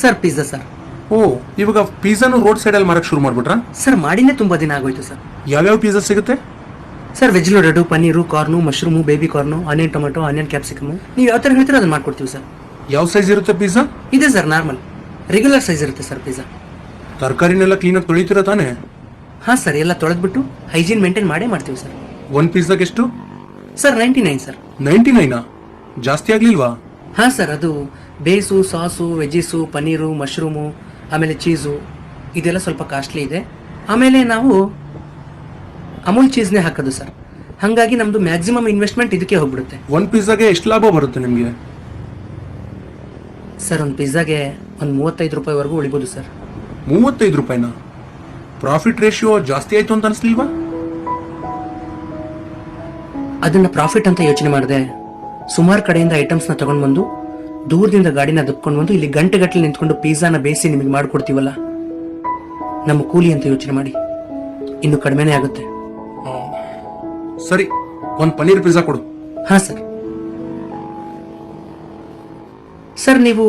Sir pizza sir ಓ ಇವಾಗ ಪಿಜ್ಜಾನು road ಸೈಡಲ್ಲಿ ಮಾರಕ್ಕೆ ಶುರು ಮಾಡ್ಬಿಟ್ರಾ? ಸರ್ ಮಾಡಿನೇ ತುಂಬ ದಿನ ಆಗೋಯ್ತು ಸರ್ ಯಾವ್ಯಾವ ಪಿಜ್ಜಾ ಸಿಗುತ್ತೆ? Sir veg loaded paneer corn mushroom baby corn onion tomato onion capsicum ನೀವು ಯಾವ ಥರ ಹೇಳ್ತೀರೋ ಅದನ್ನ ಮಾಡ್ಕೊಡ್ತೀವಿ ಸರ್ ಯಾವ ಸೈಜ್ ಇರುತ್ತೆ ಪಿಜ್ಜಾ ಇದೆ ಸರ್ ನಾರ್ಮಲ್ ರೆಗ್ಯುಲರ್ ಸೈಜ್ ಇರುತ್ತೆ ಸರ್ ಪಿಜ್ಜಾ ತರಕಾರಿನೆಲ್ಲ ಕ್ಲೀನಾಗಿ ತೊಳಿತೀರಾ ತಾನೇ? ಹಾಂ ಸರ್ ಎಲ್ಲ ತೊಳೆದ್ಬಿಟ್ಟು ಹೈಜೀನ್ ಮೇಂಟೈನ್ ಮಾಡೇ ಮಾಡ್ತೀವಿ ಸರ್ ಒಂದು ಪಿಜ್ಜಾಗೆ ಎಷ್ಟು sir ninety nine sir ninety Naina ಜಾಸ್ತಿ ಆಗ್ಲಿಲ್ವಾ? ಹಾಂ ಸರ್ ಅದು base sauce veggies paneer mushroom ಆಮೇಲೆ ಚೀಸು ಇದೆಲ್ಲ ಸ್ವಲ್ಪ ಕಾಸ್ಟ್ಲಿ ಇದೆ. ಆಮೇಲೆ ನಾವು ಅಮೂಲ್ ಚೀಸ್ನೇ ಹಾಕೋದು ಸರ್. ಹಾಗಾಗಿ ನಮ್ಮದು ಮ್ಯಾಕ್ಸಿಮಮ್ ಇನ್ವೆಸ್ಟ್ಮೆಂಟ್ ಇದಕ್ಕೆ ಹೋಗ್ಬಿಡುತ್ತೆ. ಒಂದು ಪಿಜ್ಜಾಗೆ ಎಷ್ಟು ಲಾಭ ಬರುತ್ತೆ ನಿಮಗೆ? ಸರ್ ಒಂದು ಪಿಜ್ಜಾಗೆ ಒಂದು ಮೂವತ್ತೈದು ರೂಪಾಯಿವರೆಗೂ ಉಳಿಬೋದು ಸರ್. ಮೂವತ್ತೈದು ರೂಪಾಯಿನಾ? ಪ್ರಾಫಿಟ್ ರೇಷಿಯೋ ಜಾಸ್ತಿ ಆಯಿತು ಅಂತ ಅನಿಸ್ಲಿಲ್ವಾ? ಅದನ್ನು ಪ್ರಾಫಿಟ್ ಅಂತ ಯೋಚನೆ ಮಾಡಿದೆ ಸುಮಾರು ಕಡೆಯಿಂದ ಐಟಮ್ಸ್ನ ತಗೊಂಡು ಬಂದು ದೂರದಿಂದ ಗಾಡಿನ ದಬ್ಕೊಂಡು ಬಂದು ಇಲ್ಲಿ ಗಂಟೆಗಟ್ಟಲೆ ನಿಂತ್ಕೊಂಡು ಪಿಜ್ಜಾನ ಬೇಯಿಸಿ ನಿಮಗೆ ಮಾಡಿಕೊಡ್ತೀವಲ್ಲ? ನಮ್ಮ ಕೂಲಿ ಅಂತ ಯೋಚನೆ ಮಾಡಿ. ಇನ್ನು ಕಡಿಮೆನೇ ಆಗುತ್ತೆ. ಸರಿ ಒಂದು ಪನ್ನೀರ್ ಪಿಜ್ಜಾ ಕೊಡು. ಹಾ ಸರ್. ಸರ್ ನೀವು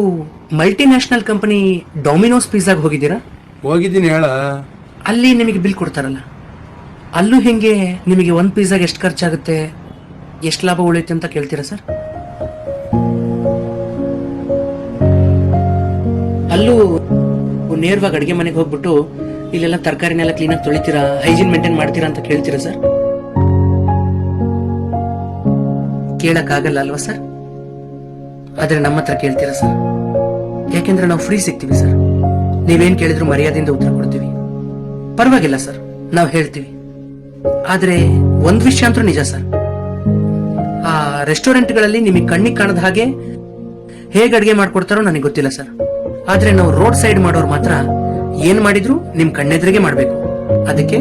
ಮಲ್ಟಿನ್ಯಾಷನಲ್ ಕಂಪನಿ ಡೊಮಿನೋಸ್ ಪಿಜ್ಜಾಗೆ ಹೋಗಿದ್ದೀರಾ? ಹೋಗಿದ್ದೀನಿ ಹೇಳ. ಅಲ್ಲಿ ನಿಮಗೆ ಬಿಲ್ ಕೊಡ್ತಾರಲ್ಲ. ಅಲ್ಲೂ ಹೆಂಗೆ ನಿಮಗೆ ಒಂದು ಪಿಜ್ಜಾಗೆ ಎಷ್ಟು ಖರ್ಚಾಗುತ್ತೆ? ಎಷ್ಟು ಲಾಭ ಉಳಿಯುತ್ತೆ ಅಂತ ಕೇಳ್ತೀರಾ ಸರ್? ಅಲ್ಲೂ ನೇರವಾಗಿ ಅಡುಗೆ ಮನೆಗೆ ಹೋಗ್ಬಿಟ್ಟು ಇಲ್ಲೆಲ್ಲ ತರಕಾರಿನೆಲ್ಲ ಕ್ಲೀನಾಗಿ ತೊಳಿತೀರಾ? ಹೈಜೀನ್ ಮೇಂಟೈನ್ ಮಾಡ್ತೀರಾ ಅಂತ ಕೇಳ್ತೀರಾ ಸರ್ ಕೇಳಕ್ಕಾಗಲ್ಲ ಅಲ್ವಾ ಸರ್ ಆದ್ರೆ ನಮ್ಮ ಹತ್ರ ಕೇಳ್ತೀರಾ ಸರ್ ಯಾಕೆಂದ್ರೆ ನಾವು ಫ್ರೀ ಸಿಗ್ತೀವಿ ಸರ್ ನೀವೇನ್ ಕೇಳಿದ್ರು ಮರ್ಯಾದೆಯಿಂದ ಉತ್ತರ ಕೊಡ್ತೀವಿ. ಪರವಾಗಿಲ್ಲ ಸರ್ ನಾವು ಹೇಳ್ತೀವಿ. ಆದ್ರೆ ಒಂದ್ ವಿಷಯ ಅಂತೂ ನಿಜ ಸರ್ ಆ ರೆಸ್ಟೋರೆಂಟ್ಗಳಲ್ಲಿ ನಿಮಗೆ ಕಣ್ಣಿಗೆ ಕಾಣದ ಹಾಗೆ ಹೇಗೆ ಅಡಿಗೆ ಮಾಡ್ಕೊಡ್ತಾರೋ ನನಗೆ ಗೊತ್ತಿಲ್ಲ ಸರ್ ಆದ್ರೆ ನಾವು ರೋಡ್ ಸೈಡ್ ಮಾಡೋರು ಮಾತ್ರ ಏನ್ ಮಾಡಿದ್ರು ನಿಮ್ ಕಣ್ಣೆದ್ರಿಗೆ ಮಾಡ್ಬೇಕು. ಅದಕ್ಕೆ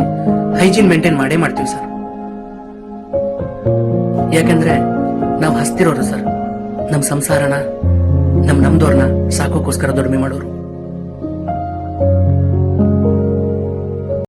ಹೈಜೀನ್ ಮೇಂಟೈನ್ ಮಾಡೇ ಮಾಡ್ತೀವಿ ಸರ್. ಯಾಕಂದ್ರೆ ನಾವು ಹಸ್ತಿರೋರು ಸರ್. ನಮ್ ಸಂಸಾರನ, ನಮ್ ನಮ್ದೋರ್ನ ಸಾಕೋಕೋಸ್ಕರ ದುಡಿಮೆ ಮಾಡೋರು.